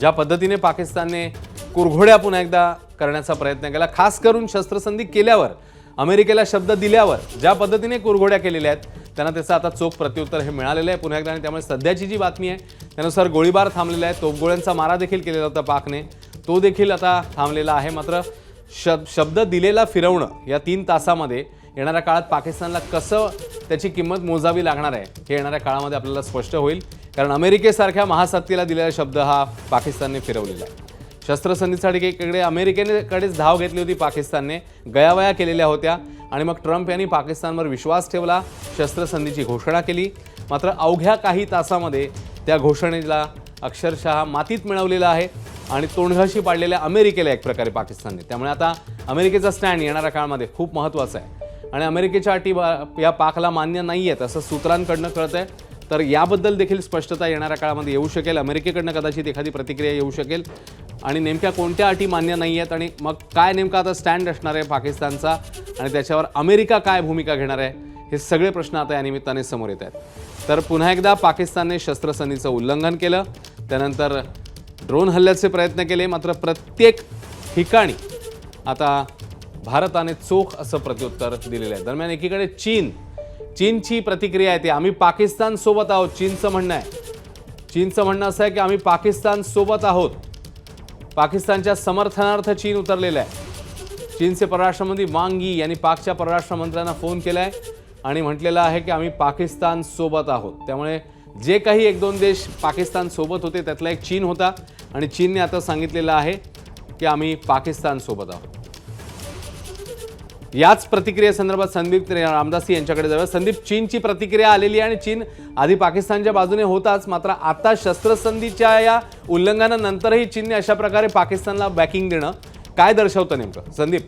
ज्या पद्धतीने पाकिस्तानने कुरघोड्या पुन्हा एकदा करण्याचा प्रयत्न केला खास करून शस्त्रसंधी केल्यावर अमेरिकेला शब्द दिल्यावर ज्या पद्धतीने कुरघोड्या केलेल्या आहेत त्यांना त्याचं आता चोख प्रत्युत्तर हे मिळालेलं आहे पुन्हा एकदा. आणि त्यामुळे सध्याची जी बातमी आहे त्यानुसार गोळीबार थांबलेला आहे. तोफगोळ्यांचा मारा देखील केलेला होता पाकने. तो देखील आता थांबलेला आहे. मात्र शब शब्द दिलेला फिरवणं या तीन तासामध्ये येणाऱ्या काळात पाकिस्तानला कसं त्याची किंमत मोजावी लागणार आहे हे येणाऱ्या काळामध्ये आपल्याला स्पष्ट होईल. कारण अमेरिकेसारख्या महासत्तेला दिलेला शब्द हा पाकिस्तानने फिरवलेला. आहे शस्त्रसंधीसाठी एकीकडे अमेरिकेनेकडेच धाव घेतली होती पाकिस्तानने गयावया केलेल्या होत्या आणि मग ट्रम्प यांनी पाकिस्तानवर विश्वास ठेवला शस्त्रसंधीची घोषणा केली. मात्र अवघ्या काही तासामध्ये त्या घोषणेला अक्षरशः मातीत मिळवलेला आहे आणि तोंडघाशी पाडलेल्या अमेरिकेला एक प्रकारे पाकिस्तानने. त्यामुळे आता अमेरिकेचा स्टँड येणाऱ्या काळामध्ये खूप महत्त्वाचा आहे. आणि अमेरिकेच्या अटी बा- या पाकला मान्य नाही आहेत असं सूत्रांकडनं कळत आहे तर याबद्दल देखील स्पष्टता येणाऱ्या काळामध्ये येऊ शकेल. अमेरिकेकडनं कदाचित एखादी प्रतिक्रिया येऊ शकेल. आणि नेमक्या कोणत्या अटी मान्य नाही आहेत आणि मग काय नेमका आता स्टँड असणार आहे पाकिस्तानचा आणि त्याच्यावर अमेरिका काय भूमिका घेणार आहे हे सगळे प्रश्न आता या निमित्ताने समोर येत आहेत. तर पुन्हा एकदा पाकिस्तानने शस्त्रसंधीचं उल्लंघन केलं. त्यानंतर ड्रोन हल्ल्याचे प्रयत्न केले. मात्र प्रत्येक ठिकाणी आता भारताने चोख असं प्रत्युत्तर दिलेलं आहे. दरम्यान एकीकडे चीन चीनची प्रतिक्रिया आहे आम्ही पाकिस्तानसोबत आहोत. चीनचं म्हणणं आहे. चीनचं म्हणणं असं आहे की आम्ही पाकिस्तानसोबत आहोत. पाकिस्तानच्या समर्थनार्थ चीन उतरलेलं आहे. चीनचे परराष्ट्रमंत्री वांगी यांनी पाकच्या परराष्ट्र मंत्र्यांना फोन केला आहे आणि म्हटलेलं आहे की आम्ही पाकिस्तानसोबत आहोत. त्यामुळे जे काही एक दोन देश पाकिस्तानसोबत होते त्यातला एक चीन होता. आणि चीनने आता सांगितलेलं आहे की आम्ही पाकिस्तानसोबत आहोत. याच प्रतिक्रियेसंदर्भात संदीप रामदासी यांच्याकडे जाऊया. संदीप चीनची प्रतिक्रिया आलेली आहे आणि चीन आधी पाकिस्तानच्या बाजूने होताच मात्र आता शस्त्रसंधीच्या या उल्लंघनानंतरही चीनने अशा प्रकारे पाकिस्तानला बॅकिंग देणं. काय दर्शवतं नेमकं? संदीप.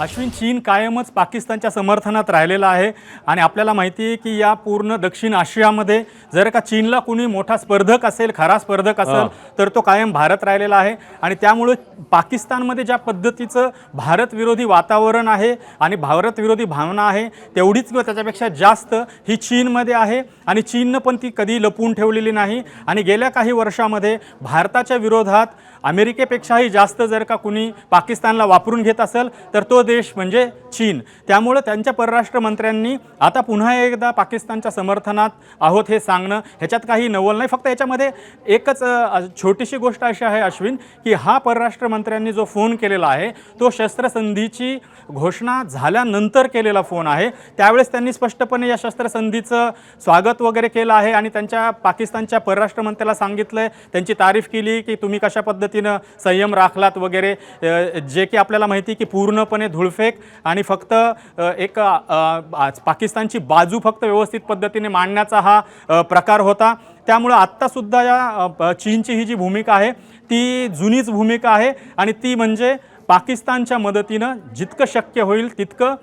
अश्विन चीन कायमच पाकिस्तानच्या समर्थनात राहिलेला आहे. आणि आपल्याला माहिती आहे की या पूर्ण दक्षिण आशियामध्ये जर का चीनला कुणी मोठा स्पर्धक असेल खरा स्पर्धक असेल तर तो कायम भारत राहिलेला आहे. आणि त्यामुळं पाकिस्तानमध्ये ज्या पद्धतीचं भारत विरोधी वातावरण आहे आणि भारत विरोधी भावना आहे तेवढीच किंवा त्याच्यापेक्षा जास्त ही चीनमध्ये आहे. आणि चीननं पण ती कधी लपवून ठेवलेली नाही. आणि गेल्या काही वर्षामध्ये भारताच्या विरोधात अमेरिकेपेक्षाही जास्त जर का कुणी पाकिस्तानला वापरून घेत असेल तर तो देश म्हणजे चीन. त्यामुळं त्यांच्या परराष्ट्र मंत्र्यांनी आता पुन्हा एकदा पाकिस्तानच्या समर्थनात आहोत हे सांगणं ह्याच्यात काही नवल नाही. फक्त याच्यामध्ये एकच छोटीशी गोष्ट अशी आहे अश्विन की हा परराष्ट्र मंत्र्यांनी जो फोन केलेला आहे तो शस्त्रसंधीची घोषणा झाल्यानंतर केलेला फोन आहे. त्यावेळेस त्यांनी स्पष्टपणे या शस्त्रसंधीचं स्वागत वगैरे केलं आहे आणि त्यांच्या पाकिस्तानच्या परराष्ट्र मंत्र्याला सांगितलं आहे त्यांची तारीफ केली की तुम्ही कशा पद्धतीनं संयम राखलात वगैरे. जे की आपल्याला माहिती की पूर्णपणे धुळफेक आणि फक्त एक पाकिस्तानची बाजू फक्त व्यवस्थित पद्धतीने मांडण्याचा हा प्रकार होता. त्यामुळं आत्तासुद्धा या चीनची ही जी भूमिका आहे ती जुनीच भूमिका आहे आणि ती म्हणजे पाकिस्तानच्या मदतीनं जितकं शक्य होईल तितकं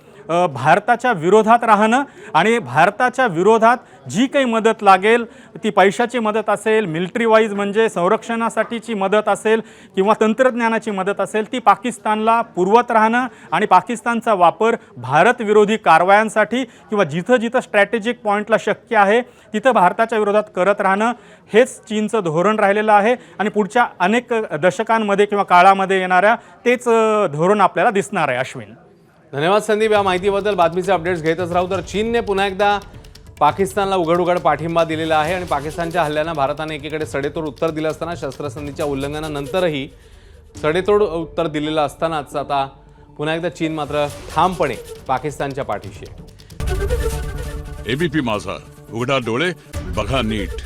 भारताच्या विरोधात राहणं आणि भारताच्या विरोधात जी काही मदत लागेल ती पैशाची मदत असेल मिलिटरी वाईज म्हणजे संरक्षणासाठीची मदत असेल किंवा तंत्रज्ञानाची मदत असेल ती पाकिस्तानला पुरवत राहणं आणि पाकिस्तानचा वापर भारतविरोधी कारवायांसाठी किंवा जिथं जिथं स्ट्रॅटेजिक पॉईंटला शक्य आहे तिथं भारताच्या विरोधात करत राहणं हेच चीनचं धोरण राहिलेलं आहे. आणि पुढच्या अनेक दशकांमध्ये किंवा काळामध्ये येणाऱ्या तेच धोरण आपल्याला दिसणार आहे अश्विन. धन्यवाद संदीप. या माहितीबद्दल बातमीचे अपडेट्स घेतच राहू. तर चीनने पुन्हा एकदा पाकिस्तानला उघड उघड पाठिंबा दिलेला आहे आणि पाकिस्तानच्या हल्ल्यानं भारताने एकीकडे सडेतोड उत्तर दिलं असताना शस्त्रसंधीच्या उल्लंघनानंतरही सडेतोड उत्तर दिलेलं असतानाच आता पुन्हा एकदा चीन मात्र ठामपणे पाकिस्तानच्या पाठीशी आहे. एबीपी माझा उघडा डोळे बघा नीट.